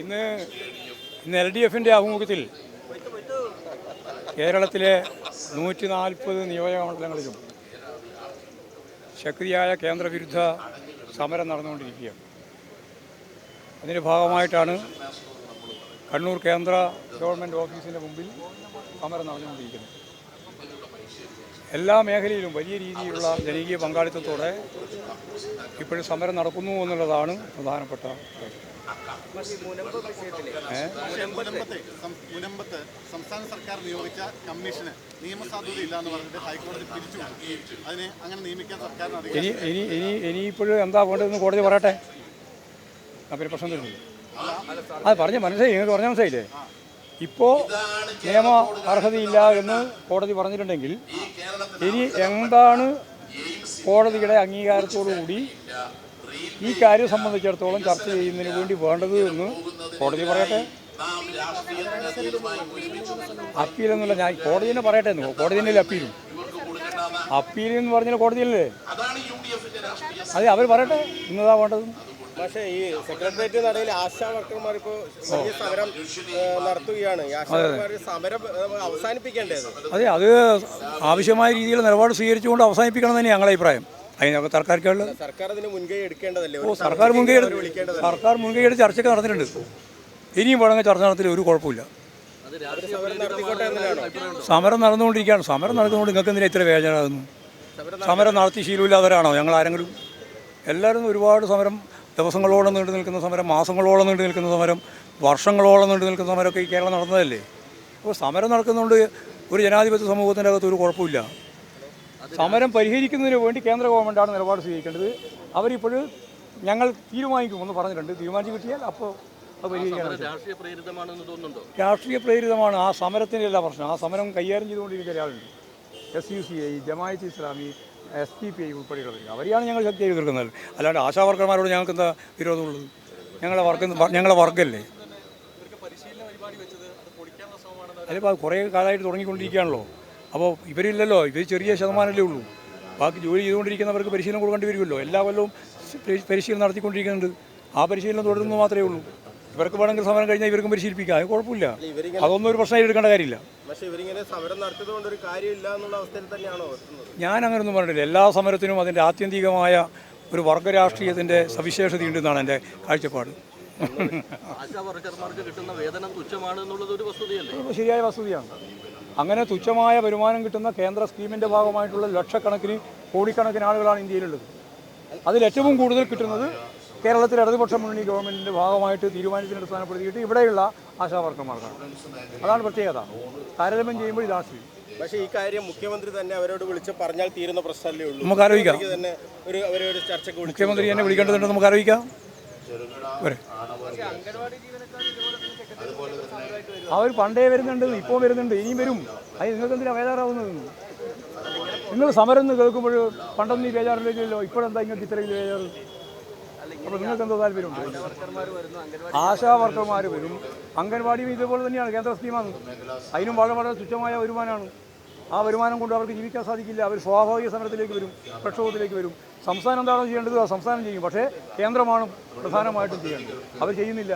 ഇന്ന് ഇന്ന് L D എഫിന്റെ ആഭിമുഖ്യത്തിൽ കേരളത്തിലെ നൂറ്റി നാൽപ്പത് നിയോജകമണ്ഡലങ്ങളിലും ശക്തിയായ കേന്ദ്രവിരുദ്ധ സമരം നടന്നുകൊണ്ടിരിക്കുകയാണ്. അതിന്റെ ഭാഗമായിട്ടാണ് കണ്ണൂർ കേന്ദ്ര ഗവൺമെന്റ് ഓഫീസിന്റെ മുമ്പിൽ സമരം നടന്നുകൊണ്ടിരിക്കുന്നത്. എല്ലാ മേഖലയിലും വലിയ രീതിയിലുള്ള ജനകീയ പങ്കാളിത്തത്തോടെ ഇപ്പോഴും സമരം നടക്കുന്നു എന്നുള്ളതാണ് പ്രധാനപ്പെട്ട? മുനമ്പത്തെ സംസ്ഥാന സർക്കാർ നിയോഗിച്ച കമ്മീഷന് നിയമസാധുതയില്ല എന്ന് പറഞ്ഞിട്ട് ഹൈക്കോടതി പിരിച്ചു അതിനെ അങ്ങനെ നിയമിക്കാൻ സർക്കാരിന് ഇനി ഇനി ഇനി ഇനിയിപ്പോഴും എന്താ വേണ്ടതെന്ന് കോടതി പറയട്ടെ? പിന്നെ പ്രശ്നം തരുന്നു അത് പറഞ്ഞ മനസ്സിലായി നിങ്ങൾക്ക് പറഞ്ഞ മനസ്സിലായില്ലേ? ഇപ്പോൾ നിയമ അർഹതയില്ല എന്ന് കോടതി പറഞ്ഞിട്ടുണ്ടെങ്കിൽ ഇനി എന്താണ് കോടതിയുടെ അംഗീകാരത്തോടുകൂടി ഈ കാര്യം സംബന്ധിച്ചിടത്തോളം ചർച്ച ചെയ്യുന്നതിന് വേണ്ടി വേണ്ടത് എന്ന് കോടതി പറയട്ടെ? അപ്പീൽ എന്നുള്ള ഞാൻ കോടതി തന്നെ പറയട്ടെ എന്ന്. കോടതി തന്നെയല്ലേ അപ്പീലും അപ്പീൽ എന്ന് പറഞ്ഞാൽ കോടതിയല്ലേ? അതെ അവർ പറയട്ടെ ഇന്നതാ വേണ്ടത് പക്ഷേ ഈ സെക്രട്ടേറിയറ്റ് നടയിൽ ആശാ വർക്കർമാർ ഇപ്പോൾ വലിയ സമരം നടത്തുകയാണ്. സമരം അവസാനിപ്പിക്കേണ്ടത്. അതെ അത് ആവശ്യമായ രീതിയിൽ നിലപാട് സ്വീകരിച്ചുകൊണ്ട് അവസാനിപ്പിക്കണം തന്നെ ഞങ്ങളുടെ അഭിപ്രായം. അതിനൊക്കെ സർക്കാർക്കുള്ള സർക്കാർ അതിന് മുൻകൈ എടുക്കേണ്ടതല്ലേ? ഓ സർക്കാർ മുൻകൈ സർക്കാർ മുൻകൈ എടുത്ത് ചർച്ചയൊക്കെ നടന്നിട്ടുണ്ട്. ഇനിയും വേണമെങ്കിൽ ചർച്ച നടത്തില്ല ഒരു കുഴപ്പമില്ല. സമരം നടന്നുകൊണ്ടിരിക്കുകയാണ്. സമരം നടന്നുകൊണ്ട് നിങ്ങൾക്ക് എന്തിനാ ഇത്ര വേചനാകുന്നു സമരം നടത്തി ശീലമില്ലാത്തവരാണോ? ഞങ്ങൾ ആരെങ്കിലും? എല്ലാവരും ഒരുപാട് സമരം ദിവസങ്ങളോളം നീണ്ടു നിൽക്കുന്ന സമരം മാസങ്ങളോളം നീണ്ടു നിൽക്കുന്ന സമരം വർഷങ്ങളോളം നീണ്ടു നിൽക്കുന്ന സമരമൊക്കെ ഈ കേരളം നടന്നതല്ലേ? അപ്പോൾ സമരം നടക്കുന്നതുകൊണ്ട് ഒരു ജനാധിപത്യ സമൂഹത്തിന്റെ അകത്ത് ഒരു കുഴപ്പമില്ല. സമരം പരിഹരിക്കുന്നതിന് വേണ്ടി കേന്ദ്ര ഗവൺമെന്റാണ് നിലപാട് സ്വീകരിക്കേണ്ടത്. അവരിപ്പോൾ ഞങ്ങൾ തീരുമാനിക്കുമെന്ന് പറഞ്ഞിട്ടുണ്ട്. തീരുമാനിച്ച് കിട്ടിയാൽ അപ്പോൾ അത് രാഷ്ട്രീയ പ്രേരിതമാണ്. ആ സമരത്തിന്റെ എല്ലാ പ്രശ്നം. ആ സമരം കൈകാര്യം ചെയ്തുകൊണ്ടിരിക്കുന്ന ഒരാളുണ്ട്. S U C I Jamaat Islami S D P I ഉൾപ്പെടെയുള്ളവർ അവരെയാണ് ഞങ്ങൾ ശക്തിയായി എതിർക്കുന്നത് അല്ലാണ്ട് ആശാ വർക്കർമാരോട് ഞങ്ങൾക്ക് എന്താ വിരോധമുള്ളത്? ഞങ്ങളെ വർക്ക് ഞങ്ങളെ വർഗമല്ലേ അത് കുറേ കാലമായിട്ട് തുടങ്ങിക്കൊണ്ടിരിക്കുകയാണല്ലോ. അപ്പോൾ ഇവരില്ലല്ലോ. ഇവർ ചെറിയ ശതമാനമല്ലേ ഉള്ളൂ. ബാക്കി ജോലി ചെയ്തുകൊണ്ടിരിക്കുന്നവർക്ക് പരിശീലനം കൊടുക്കേണ്ടി വരുമല്ലോ. എല്ലാ കൊല്ലവും പരിശീലനം നടത്തിക്കൊണ്ടിരിക്കുന്നുണ്ട്. ആ പരിശീലനം തുടരുന്നു മാത്രമേ ഉള്ളൂ. ഇവർക്ക് വേണമെങ്കിൽ സമരം കഴിഞ്ഞാൽ ഇവർക്കും പരിശീലിപ്പിക്കാം. അത് കുഴപ്പമില്ല. അതൊന്നും ഒരു പ്രശ്നം എടുക്കേണ്ട കാര്യമില്ല. ഞാൻ അങ്ങനെയൊന്നും പറഞ്ഞില്ല എല്ലാ സമരത്തിനും അതിന്റെ ആത്യന്തികമായ ഒരു വർഗ രാഷ്ട്രീയത്തിന്റെ സവിശേഷതയുണ്ടെന്നാണ് എന്റെ കാഴ്ചപ്പാട്. ശരിയായ വസ്തുതയാണ്. അങ്ങനെ തുച്ഛമായ വരുമാനം കിട്ടുന്ന കേന്ദ്ര സ്കീമിന്റെ ഭാഗമായിട്ടുള്ള ലക്ഷക്കണക്കിന് കോടിക്കണക്കിന് ആളുകളാണ് ഇന്ത്യയിലുള്ളത്. അതിൽ ഏറ്റവും കൂടുതൽ കിട്ടുന്നത് കേരളത്തിലെ ഇടതുപക്ഷ മുന്നണി ഗവൺമെന്റിന്റെ ഭാഗമായിട്ട് തീരുമാനത്തിന് അടിസ്ഥാനപ്പെടുത്തിയിട്ട് ഇവിടെയുള്ള ആശാ വർക്കർമാർക്കാണ് അതാണ് പ്രത്യേകത. താരതമ്യം ചെയ്യുമ്പോൾ ഇതാണ് സ്ഥിതി. പക്ഷേ ഈ കാര്യം മുഖ്യമന്ത്രി തന്നെ അവരോട് വിളിച്ച് പറഞ്ഞാൽ തീരുന്ന പ്രശ്നമല്ലേ ഉള്ളൂ. നമുക്ക് ആലോചിക്കാം. മുഖ്യമന്ത്രി തന്നെ ഒരു അവരെ ഒരു ചർച്ചയ്ക്ക് വിളിച്ചു മുഖ്യമന്ത്രി എന്നെ വിളിക്കേണ്ടതുണ്ട് നമുക്ക് ആലോചിക്കാം. അവർ പണ്ടേ വരുന്നുണ്ട് ഇപ്പോൾ വരുന്നുണ്ട് ഇനിയും വരും. അത് നിങ്ങൾക്ക് എന്തിനാണ് വേദാറാവുന്നത് നിങ്ങൾ സമരം എന്ന് കേൾക്കുമ്പോൾ പണ്ടൊന്നും ഈ ബേജാറില്ലല്ലോ ഇപ്പോഴെന്താ നിങ്ങൾക്ക് ഇത്രയും ബേജാറ്? അപ്പോൾ നിങ്ങൾക്ക് എന്തോ താല്പര്യമുണ്ട്? ആശാ വർക്കർമാർ വരും. അംഗൻവാടിയും ഇതുപോലെ തന്നെയാണ് കേന്ദ്ര സ്കീമാണ്. അതിനും വളരെ വളരെ തുച്ഛമായ വരുമാനമാണ്. ആ വരുമാനം കൊണ്ട് അവർക്ക് ജീവിക്കാൻ സാധിക്കില്ല. അവർ സ്വാഭാവിക സമരത്തിലേക്ക് വരും പ്രക്ഷോഭത്തിലേക്ക് വരും. സംസ്ഥാനം എന്താണോ ചെയ്യേണ്ടത് ആ സംസ്ഥാനം ചെയ്യും. പക്ഷേ കേന്ദ്രമാണ് പ്രധാനമായിട്ടും ചെയ്യേണ്ടത്. അവർ ചെയ്യുന്നില്ല.